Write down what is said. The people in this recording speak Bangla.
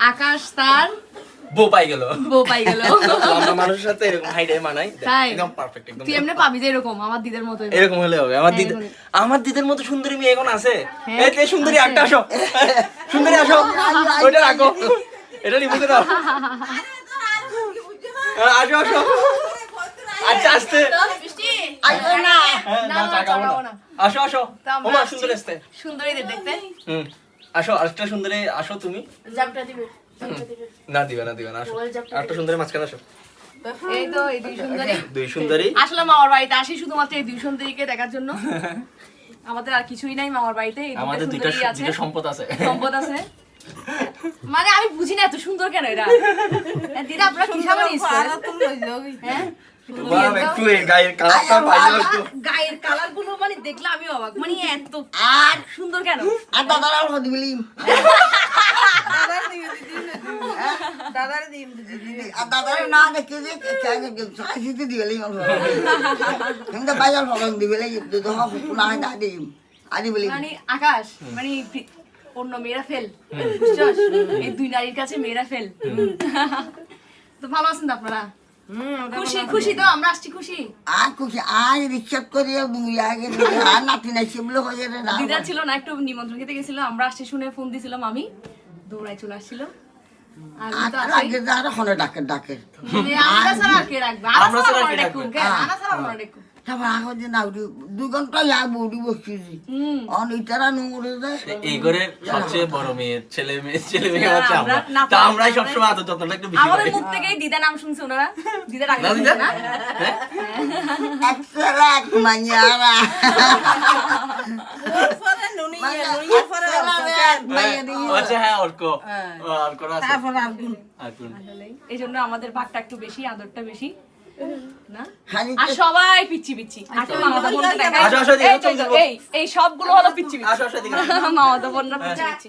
আকাশ তার বউ পাই গেল। বউ পাই গেল। মানুষের সাথে এরকম হাইটে একদম পারফেক্ট একদম তুই এমনি পাবি যে এরকম আমার দিদের মতো এরকম হলে হবে। আমার দিদি আমার দিদের মতো সুন্দরী মেয়ে এখন আছে? হ্যাঁ, এই সুন্দরী একটা আসো। সুন্দরী আসো। ওইটা রাখো। এটা দাও। হ্যাঁ, আসো আসো। আচ্ছা আসতে। হ্যাঁ। আসো আসো। সুন্দর সুন্দরীদের দেখতে। হুম। আসো আরেকটা সুন্দরী আসো তুমি। দিবে না দিবে না দিবে না আসো। আরেকটা সুন্দরী মাঝখানে আসো। এই তো এই দুই সুন্দরী। দুই সুন্দরী। আসলে মামার বাড়িতে আসি শুধুমাত্র এই দুই সুন্দরীকে দেখার জন্য। আমাদের আর কিছুই নাই মামার বাড়িতে এই আমাদের দুইটা আছে দুইটা সম্পদ আছে। সম্পদ আছে। মানে আমি বুঝি না এত সুন্দর কেন এরা? দিদা আপনারা কি সামনে হ্যাঁ? বাবা, একটু এই গায়ের কালারটা পাইলে হয়তো গায়ের কালারগুলো মানে দেখলে আমি অবাক মানে এত আর সুন্দর কেন? আর দাদার আর না দেখে যে কিন্তু দুধ না হয় আদি বলি মানে আকাশ মানে অন্য মেয়েরা ফেল বুঝছ এই দুই নারীর কাছে মেয়েরা ফেল। তো ভালো আছেন তো আপনারা? খুশি খুশি তো আমরা আসছি খুশি। আর খুশি আর রিক্সা করে আগে আর নাতি নাই সেগুলো হয়ে না। দিদা ছিল না একটু নিমন্ত্রণ খেতে গেছিল আমরা আসছি শুনে ফোন দিছিলাম আমি। দৌড়ায় চলে আসছিল। ডাকে ডাকে। মানে আমরা তারপর আগে যে না দু ঘণ্টা যা বৌদি বসছি অনিতারা নোংরে যায়। এই ঘরের সবচেয়ে বড় মেয়ে ছেলে মেয়ে ছেলে মেয়ে হচ্ছে আমরা আমরা- তা আমরাই সবসময় আদর যত্নটা একটু বেশি আমাদের মুখ থেকেই দিদা নাম শুনছে ওনারা। দিদার আগে দিদা? না? হ্যাঁ? এক সেলাক মাইয়ারা। ও আচ্ছা হ্যাঁ অর্ক। ও, অর্ক আছে। আর্গুন। এই জন্য আমাদের ভাগটা একটু বেশি আদরটা বেশি। আর সবাই পিচ্ছি পিচ্ছি। আসো, আসো, এদিকে এই এই সবগুলো হলো পিচ্ছি পিচ্ছি মামাতো বোনরা পিচ্ছি পিচ্ছি